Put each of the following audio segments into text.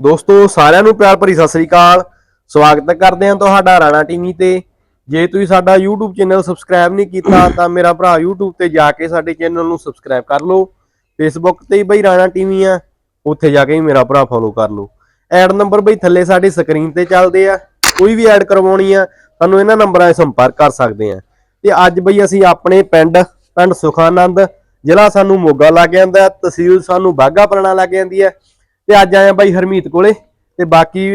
ਦੋਸਤੋ, ਸਾਰਿਆਂ ਨੂੰ ਪਿਆਰ ਭਰੀ ਸਤਿ ਸ੍ਰੀ ਅਕਾਲ। ਸਵਾਗਤ ਕਰਦੇ ਹਾਂ ਤੁਹਾਡਾ ਰਾਣਾ ਟੀਵੀ ਤੇ। ਜੇ ਤੁਸੀਂ ਸਾਡਾ YouTube ਚੈਨਲ ਸਬਸਕ੍ਰਾਈਬ ਨਹੀਂ ਕੀਤਾ, ਤਾਂ ਮੇਰਾ ਭਰਾ YouTube ਤੇ ਜਾ ਕੇ ਸਾਡੇ ਚੈਨਲ ਨੂੰ ਸਬਸਕ੍ਰਾਈਬ ਕਰ ਲਓ। Facebook ਤੇ ਬਈ ਰਾਣਾ ਟੀਵੀ ਆ, ਉੱਥੇ ਜਾ ਕੇ ਵੀ ਮੇਰਾ ਭਰਾ ਫੋਲੋ ਕਰ ਲਓ। ਐਡ ਨੰਬਰ ਬਈ ਥੱਲੇ ਸਾਡੀ ਸਕਰੀਨ ਤੇ ਚੱਲਦੇ ਆ। ਕੋਈ ਵੀ ਐਡ ਕਰਵਾਉਣੀ ਆ, ਤੁਹਾਨੂੰ ਇਹਨਾਂ ਨੰਬਰਾਂ 'ਤੇ ਸੰਪਰਕ ਕਰ ਸਕਦੇ ਆ। ਤੇ ਅੱਜ ਬਈ ਅਸੀਂ ਆਪਣੇ ਪਿੰਡ ਪਿੰਡ ਸੁਖਾਨੰਦ, ਜ਼ਿਲ੍ਹਾ ਸਾਨੂੰ ਮੋਗਾ ਲੱਗ ਜਾਂਦਾ, ਤਹਿਸੀਲ ਸਾਨੂੰ ਬਾਗਾ ਪੁਰਾਣਾ ਲੱਗ ਜਾਂਦੀ ਹੈ ਤੇ ਅੱਜ ਆਏ ਆ ਬਾਈ ਹਰਮੀਤ ਕੋਲੇ ਤੇ ਬਾਕੀ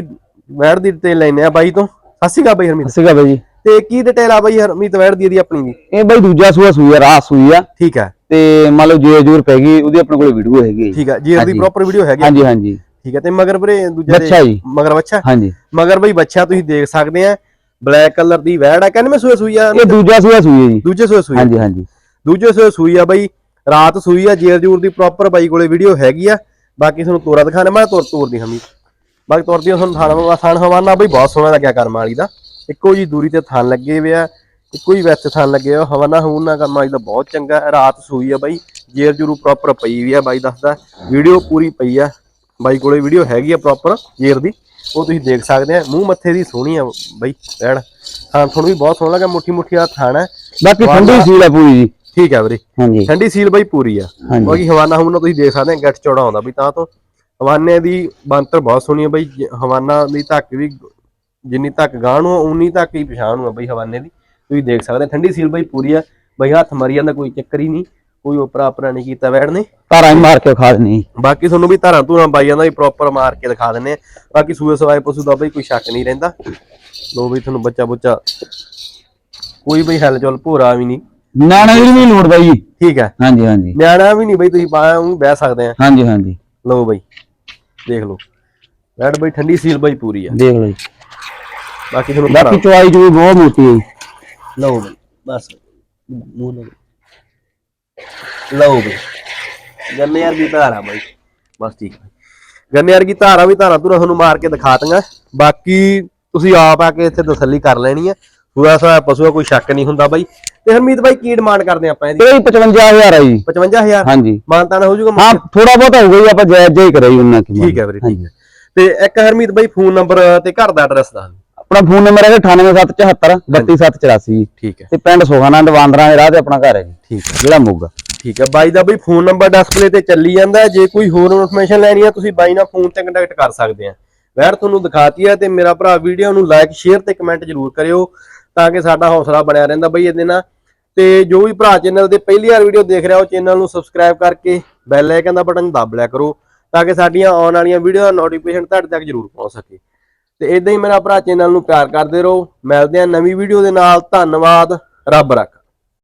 ਵੈੜ ਦੀ ਡਿਟੇਲ ਲੈਨੇ ਆ ਬਾਈ ਤੋਂ। ਸਤਿ ਸ਼੍ਰੀ ਅਕਾਲ ਬਾਈ ਹਰਮੀਤ। ਸੀਗਾ ਬਾਈ ਤੇ ਕੀ ਡਿਟੇਲ ਆ ਬਾਈ ਹਰਮੀਤ ਵੈੜ ਦੀ ਇਹਦੀ ਆਪਣੀ ਦੀ? ਇਹ ਬਾਈ ਦੂਜਾ ਸੂਆ ਸੂਈ ਆ ਰਾਤ ਸੂਈ ਆ। ਠੀਕ ਹੈ ਤੇ ਮੰਨ ਲਓ ਜੇ ਜੂਰ ਪੈ ਗਈ ਉਹਦੀ ਆਪਣੇ ਕੋਲ ਵੀਡੀਓ ਹੈਗੀ ਠੀਕ ਹੈ ਜੀ ਹਾਂਜੀ। ਪ੍ਰੋਪਰ ਵੀਡੀਓ ਹੈਗੀ। ਹਾਂਜੀ ਹਾਂਜੀ। ਠੀਕ ਹੈ ਤੇ ਮਗਰ ਵੀਰੇ ਦੂਜਾ ਬੱਚਾ ਜੀ। ਮਗਰ ਬੱਚਾ? ਹਾਂਜੀ। ਮਗਰ ਬਈ ਬੱਚਾ ਤੁਸੀਂ ਦੇਖ ਸਕਦੇ ਆ ਬਲੈਕ ਕਲਰ ਦੀ ਵੈੜ ਆ ਕਹਿੰਦੇ ਮੈਂ ਸੂਏ ਸੂਈ ਆ। ਇਹ ਦੂਜਾ ਸੂਆ ਸੂਈ ਜੀ। ਦੂਜੇ ਸੂਏ ਸੂਈ। ਹਾਂਜੀ ਹਾਂਜੀ। ਦੂਜੇ ਸੂਏ ਸੂਈ ਆ ਬਾਈ ਰਾਤ ਸੂਈ ਆ ਜੇਰ ਜੂਰ ਦੀ ਪ੍ਰੋਪਰ ਬਾਈ ਕੋਲੇ ਵੀਡੀਓ ਹੈਗੀ ਆ। ਬਾਕੀ ਤੁਹਾਨੂੰ ਤੋਰਾ ਦਿਖਾਣੇ ਮੈਂ ਤੁਰ ਤੋਰ ਹਮੀ। ਬਾਕੀ ਤੁਰਦੀ ਤੁਹਾਨੂੰ ਥਾਣ ਥਾਣ ਹਵਾਨਾ ਬਈ ਬਹੁਤ ਸੋਹਣਾ ਲੱਗਿਆ ਕਰਮ ਵਾਲੀ ਦਾ। ਇੱਕੋ ਜੀ ਦੂਰੀ ਤੇ ਥਾਣ ਲੱਗੇ ਹੋਏ ਆ, ਇੱਕੋ ਹੀ ਵਿੱਚ ਥਾਣ ਲੱਗੇ ਹੋਏ ਹਵਾਨਾ ਹੂਨਾ ਕਰਮ ਵਾਲੀ ਦਾ ਬਹੁਤ ਚੰਗਾ, ਰਾਤ ਸੂਈ ਆ ਬਾਈ। ਜੇਰ ਜੂਰੂ ਪ੍ਰੋਪਰ ਪਈ ਵੀ ਆ ਬਾਈ, ਦੱਸਦਾ। ਵੀਡੀਓ ਪੂਰੀ ਪਈ ਆ। ਬਾਈ ਕੋਲੇ ਵੀਡੀਓ ਹੈਗੀ ਆ ਪ੍ਰੋਪਰ ਜੇਰ ਦੀ। ਉਹ ਤੁਸੀਂ ਦੇਖ ਸਕਦੇ ਆ। ਮੂੰਹ ਮੱਥੇ ਦੀ ਸੋਹਣੀ ਆ ਬਾਈ ਵੈੜ ਥਾਣ ਤੁਹਾਨੂੰ ਵੀ ਬਹੁਤ ਸੋਹਣਾ ਲੱਗਾ ਮੁੱਠੀ ਮੁੱਠੀ ਆ ਥਾਣ ਹੈ ਬਾਕੀ ਠੰਡੀ ਸੀਲ ਹੈ ਪੂਰੀ ਜੀ। ਠੀਕ ਹੈ ਵੀਰੇ। ਹਾਂਜੀ। ਠੰਡੀ ਸੀਲ ਬਈ ਪੂਰੀ ਆ। ਹਾਂਜੀ। ਬਾਕੀ ਹਵਾਨਾ ਹੂਨਾ ਤੁਸੀਂ ਦੇਖ ਸਕਦੇ ਆ ਗੱਟ ਚੌੜਾ ਆਉਂਦਾ ਬਈ ਤਾਂ ਤੋਂ ਹਵਾਨੇ ਦੀ ਬੰਤਰ ਬਹੁਤ ਸੋਹਣੀ ਆ ਬਈ। ਜ- ਹਵਾਨਾ ਦੀ ਧੱਕ ਵੀ ਜਿੰਨੀ ਧੱਕ ਗਾਂ ਨੂੰ ਆ, ਉਨੀ ਧੱਕ ਹੀ ਪਛਾਣ ਨੂੰ ਆ ਬਈ ਹਵਾਨੇ ਦੀ। ਤੁਸੀਂ ਦੇਖ ਸਕਦੇ ਆ ਠੰਡੀ ਸੀਲ ਬਈ ਪੂਰੀ ਆ। ਬਈ ਹੱਥ ਮਰੀ ਜਾਂਦਾ ਕੋਈ ਚੱਕਰ ਹੀ ਨਹੀਂ। ਕੋਈ ਉਪਰਾ ਆਪਰਾ ਨਹੀਂ ਕੀਤਾ ਵੈੜ ਨੇ। ਤਾਰਾਂ ਹੀ ਮਾਰ ਕੇ ਖਾ ਦੇਣੀ ਬਾਕੀ ਤੁਹਾਨੂੰ ਵੀ ਧਾਰਾਂ ਧੂਰਾਂ ਬਾਈ ਜਾਂਦਾ ਵੀ ਪ੍ਰੋਪਰ ਮਾਰ ਕੇ ਦਿਖਾ ਦਿੰਨੇ ਆ। ਬਾਕੀ ਸੂਏ ਸਵਾਏ ਪਸ਼ੂ ਦਾ ਬਈ ਕੋਈ ਸ਼ੱਕ ਨਹੀਂ ਰਹਿੰਦਾ। ਲੋ ਵੀ ਤੁਹਾਨੂੰ ਬੱਚਾ ਬੁੱਚਾ ਕੋਈ ਬਈ ਹਲ ਚਲ ਭੋਰਾ ਵੀ ਨਹੀਂ। ਨਾਣਾ ਦੀ ਨਹੀਂ ਲੋੜ ਬਾਈ ਜੀ। ਠੀਕ ਹੈ। ਹਾਂਜੀ ਹਾਂਜੀ। ਨਿਆਣਾ ਵੀ ਨਹੀਂ ਬਈ ਤੁਸੀਂ ਪਾਇਆ ਉਹ ਬਹਿ ਸਕਦੇ ਆ। ਹਾਂਜੀ ਹਾਂਜੀ। ਲਓ ਬਈ ਦੇਖ ਲਓ। ਰੈਡ ਬਈ ਠੰਡੀ ਸੀਲ ਬਈ ਪੂਰੀ ਆ। ਦੇਖ ਲਓ ਜੀ। ਬਾਕੀ ਤੁਹਾਨੂੰ ਬਾਕੀ ਚੁਆਈ ਚੂਈ ਬਹੁਤ ਮੋਟੀ ਹੈ ਜੀ। ਲਓ ਬਈ ਬਸ। ਮੂੰਹ ਨਾਲ। ਲਓ ਬਈ। ਗੰਨੇ ਯਾਰ ਦੀ ਧਾਰਾ ਬਈ। ਬਸ ਠੀਕ ਹੈ ਗੰਨੇ ਯਾਰ ਦੀ ਧਾਰਾ ਵੀ ਧਾਰਾ ਧੂਰਾ ਤੁਹਾਨੂੰ ਮਾਰ ਕੇ ਦਿਖਾ ਦਾਂਗਾ ਬਾਕੀ ਤੁਸੀਂ ਆਪ ਆ ਕੇ ਇੱਥੇ ਤਸੱਲੀ ਕਰ ਲੈਣੀ ਆ। ਪੂਰਾ ਸਾਰਾ ਪਸ਼ੂ ਆ ਕੋਈ ਸ਼ੱਕ ਨਹੀਂ ਹੁੰਦਾ ਬਾਈ। ਤੇ ਹਰਮੀਤ ਬਾਈ ਕੀ ਡਿਮਾਂਡ ਕਰਦੇ ਆਪਾਂ ਇਹਦੀ? ਇਹ 55000 ਆ ਜੀ। 55000 ਹਾਂਜੀ। ਮਾਨਤਾਨ ਹੋ ਜਾਊਗਾ ਹਾਂ ਥੋੜਾ ਬਹੁਤ ਹੋਊਗਾ ਜੀ ਆਪਾਂ ਜਾਇਜ਼ ਜਾਈ ਕਰਾਈ ਉਹਨਾਂ ਕੀ ਠੀਕ ਹੈ ਵੀਰੇ ਠੀਕ ਤੇ ਇੱਕ ਹਰਮੀਤ ਬਾਈ ਫੋਨ ਨੰਬਰ ਤੇ ਘਰ ਦਾ ਐਡਰੈਸ ਦੱਸ। ਆਪਣਾ ਫੋਨ ਨੰਬਰ ਹੈ 98774 32784 ਠੀਕ ਹੈ। ਤੇ ਪਿੰਡ ਸੋਹਾਨੰਦ ਵਾਂਦਰਾਂ ਦੇ ਰਾਹ ਤੇ ਆਪਣਾ ਘਰ ਹੈ ਜੀ। ਠੀਕ ਹੈ। ਜਿਹੜਾ ਮੋਗਾ। ਠੀਕ ਹੈ। ਬਾਈ ਦਾ ਬਈ ਫੋਨ ਨੰਬਰ ਡਿਸਪਲੇ ਤੇ ਚੱਲੀ ਜਾਂਦਾ। ਜੇ ਕੋਈ ਹੋਰ ਇਨਫੋਰਮੇਸ਼ਨ ਲੈਣੀ ਹੈ ਤੁਸੀਂ ਬਾਈ ਨਾਲ ਫੋਨ ਤੇ ਕੰਟੈਕਟ ਕਰ ਸਕਦੇ ਆ। ਵੈਰ ਤੁਹਾਨੂੰ ਦਿਖਾਤੀ ਹੈ ਤੇ ਮੇਰਾ ਭਰਾ ਵੀਡੀਓ ਨੂੰ ਲਾਈਕ ਸ਼ੇਅਰ ਤੇ ਕਮੈਂਟ ਜ਼ਰੂਰ ਕਰਿਓ ਤਾਂ ਕਿ ਸਾਡਾ ਹੌਸਲਾ ਬਣਿਆ ਰਹਿੰਦਾ ਬਈ ਇਹਦੇ ਨਾਲ। ਤੇ ਜੋ ਵੀ ਭਰਾ ਚੈਨਲ ਦੇ ਪਹਿਲੀ ਵਾਰ ਵੀਡੀਓ ਦੇਖ ਰਿਹਾ ਉਹ ਚੈਨਲ ਨੂੰ ਸਬਸਕ੍ਰਾਈਬ ਕਰਕੇ ਬੈਲ ਆਈਕਨ ਦਾ ਬਟਨ ਦਬ ਲਿਆ ਕਰੋ ਤਾਂ ਕਿ ਸਾਡੀਆਂ ਆਉਣ ਵਾਲੀਆਂ ਵੀਡੀਓ ਦਾ ਨੋਟੀਫਿਕੇਸ਼ਨ ਤੁਹਾਡੇ ਤੱਕ ਜ਼ਰੂਰ ਪਹੁੰਚ ਸਕੇ। ਤੇ ਇਦਾਂ ਹੀ ਮੇਰਾ ਭਰਾ ਚੈਨਲ ਨੂੰ ਪਿਆਰ ਕਰਦੇ ਰਹੋ। ਮਿਲਦੇ ਆ ਨਵੀਂ ਵੀਡੀਓ ਦੇ ਨਾਲ। ਧੰਨਵਾਦ। ਰੱਬ ਰੱਖ।